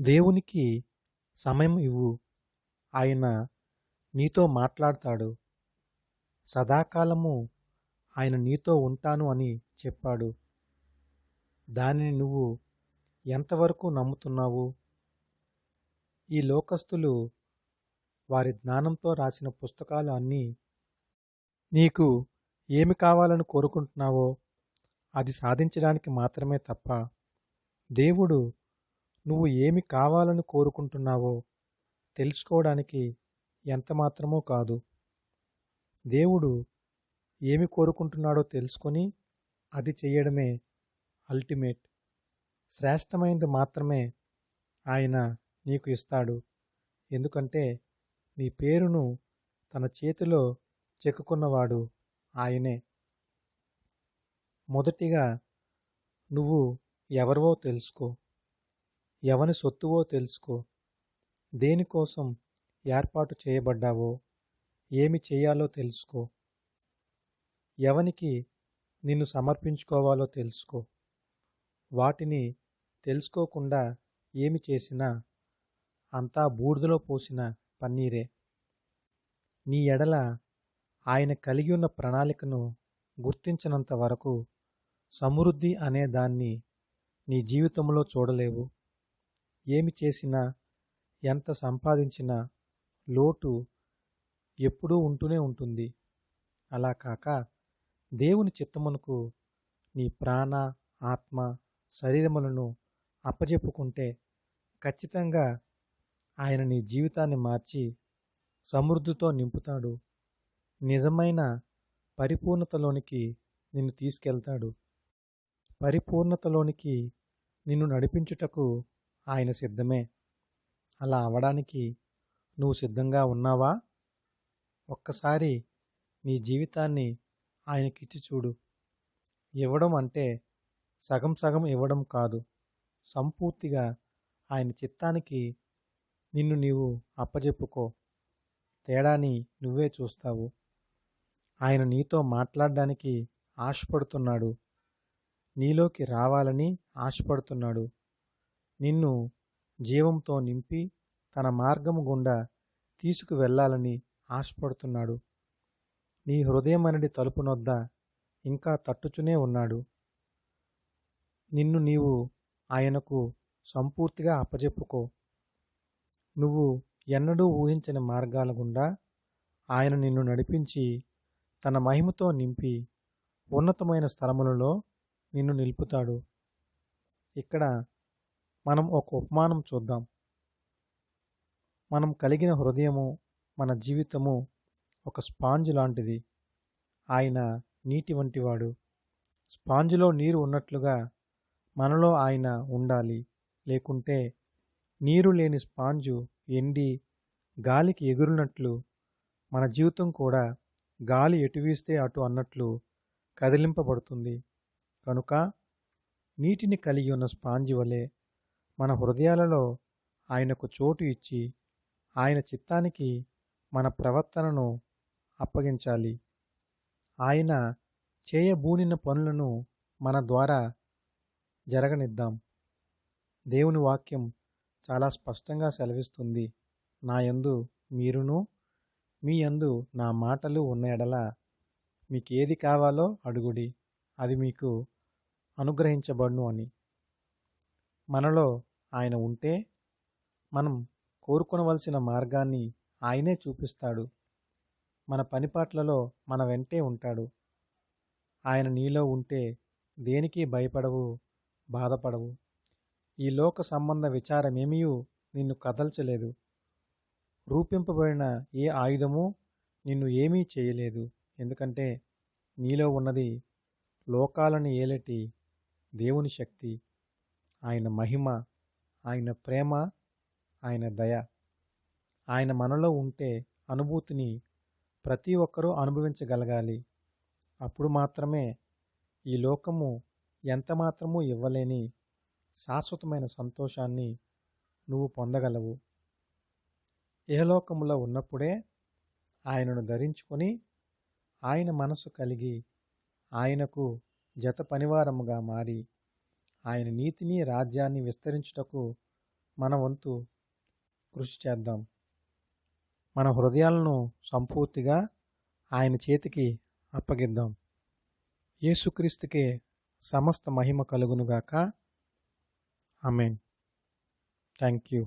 దేవునికి సమయం ఇవ్వు. ఆయన నీతో మాట్లాడతాడు. సదాకాలము ఆయన నీతో ఉంటాను అని చెప్పాడు. దానిని నువ్వు ఎంతవరకు నమ్ముతున్నావు? ఈ లోకస్తులు వారి జ్ఞానంతో రాసిన పుస్తకాలు అన్నీ నీకు ఏమి కావాలని కోరుకుంటున్నావో అది సాధించడానికి మాత్రమే తప్ప దేవుడు నువ్వు ఏమి కావాలని కోరుకుంటున్నావో తెలుసుకోవడానికి ఎంత మాత్రమో కాదు. దేవుడు ఏమి కోరుకుంటున్నాడో తెలుసుకొని అది చేయడమే అల్టిమేట్ శ్రేష్టమైనది మాత్రమే ఆయన నీకు ఇస్తాడు. ఎందుకంటే నీ పేరును తన చేతిలో చెక్కుకున్నవాడు ఆయనే. మొదటిగా నువ్వు ఎవరివో తెలుసుకో. ఎవని సొత్తువో తెలుసుకో. దేనికోసం ఏర్పాటు చేయబడ్డావో ఏమి చేయాలో తెలుసుకో. ఎవనికి నిన్ను సమర్పించుకోవాలో తెలుసుకో. వాటిని తెలుసుకోకుండా ఏమి చేసినా అంతా బూడిదలో పోసిన పన్నీరే. నీ ఎడల ఆయన కలిగి ఉన్న ప్రణాళికను గుర్తించినంత వరకు సమృద్ధి అనే దాన్ని నీ జీవితంలో చూడలేవు. ఏమి చేసినా ఎంత సంపాదించినా లోటు ఎప్పుడూ ఉంటూనే ఉంటుంది. అలా కాక దేవుని చిత్తమునకు నీ ప్రాణ ఆత్మ శరీరములను అప్పజెప్పుకుంటే ఖచ్చితంగా ఆయన నీ జీవితాన్ని మార్చి సమృద్ధితో నింపుతాడు. నిజమైన పరిపూర్ణతలోనికి నిన్ను తీసుకెళ్తాడు. పరిపూర్ణతలోనికి నిన్ను నడిపించుటకు ఆయన సిద్ధమే. అలా అవడానికి నువ్వు సిద్ధంగా ఉన్నావా? ఒక్కసారి నీ జీవితాన్ని ఆయనకిచ్చి చూడు. ఇవ్వడం అంటే సగం సగం ఇవ్వడం కాదు. సంపూర్తిగా ఆయన చిత్తానికి నిన్ను నీవు అప్పజెప్పుకో. తేడాని నువ్వే చూస్తావు. ఆయన నీతో మాట్లాడడానికి ఆశపడుతున్నాడు. నీలోకి రావాలని ఆశపడుతున్నాడు. నిన్ను జీవంతో నింపి తన మార్గము గుండా తీసుకువెళ్ళాలని ఆశపడుతున్నాడు. నీ హృదయమనడి తలుపునొద్ద ఇంకా తట్టుచునే ఉన్నాడు. నిన్ను నీవు ఆయనకు సంపూర్తిగా అప్పజెప్పుకో. నువ్వు ఎన్నడూ ఊహించని మార్గాల గుండా ఆయన నిన్ను నడిపించి తన మహిమతో నింపి ఉన్నతమైన స్థలములలో నిన్ను నిలుపుతాడు. ఇక్కడ మనం ఒక ఉపమానం చూద్దాం. మనం కలిగిన హృదయము మన జీవితము ఒక స్పాంజ్ లాంటిది. ఆయన నీటి వంటివాడు. స్పాంజ్లో నీరు ఉన్నట్లుగా మనలో ఆయన ఉండాలి. లేకుంటే నీరు లేని స్పాంజు ఎండి గాలికి ఎగురునట్లు మన జీవితం కూడా గాలి ఎటు వీస్తే అటు అన్నట్లు కదిలింపబడుతుంది. కనుక నీటిని కలిగి ఉన్న స్పాంజి వలె మన హృదయాలలో ఆయనకు చోటు ఇచ్చి ఆయన చిత్తానికి మన ప్రవర్తనను అప్పగించాలి. ఆయన చేయబూనిన పనులను మన ద్వారా జరగనిద్దాం. దేవుని వాక్యం చాలా స్పష్టంగా సెలవిస్తుంది. నా యందు మీరును మీ యందు నా మాటలు ఉన్న ఎడల మీకు ఏది కావాలో అడుగుడి. అది మీకు అనుగ్రహించబడును అని. మనలో ఆయన ఉంటే మనం కోరుకొనవలసిన మార్గాన్ని ఆయనే చూపిస్తాడు. మన పనిపాట్లలో మన వెంటే ఉంటాడు. ఆయన నీలో ఉంటే దేనికి భయపడవు బాధపడవు. ఈ లోక సంబంధ విచారమేమీ నిన్ను కదల్చలేదు. రూపింపబడిన ఏ ఆయుధము నిన్ను ఏమీ చేయలేదు. ఎందుకంటే నీలో ఉన్నది లోకాలను ఏలటి దేవుని శక్తి ఆయన మహిమ ఆయన ప్రేమ ఆయన దయ. ఆయన మనలో ఉంటే అనుభూతిని ప్రతి ఒక్కరూ అనుభవించగలగాలి. అప్పుడు మాత్రమే ఈ లోకము ఎంత మాత్రమూ ఇవ్వలేని శాశ్వతమైన సంతోషాన్ని నువ్వు పొందగలవు. ఇహలోకములో ఉన్నప్పుడే ఆయనను ధరించుకొని ఆయన మనసు కలిగి ఆయనకు జత పనివారముగా మారి ఆయన నీతిని రాజ్యాన్ని విస్తరించుటకు మన వంతు కృషి చేద్దాం. మన హృదయాలను సంపూర్తిగా ఆయన చేతికి అప్పగిద్దాం. యేసుక్రీస్తుకే సమస్త మహిమ కలుగునుగాక. ఆమెన్. Thank you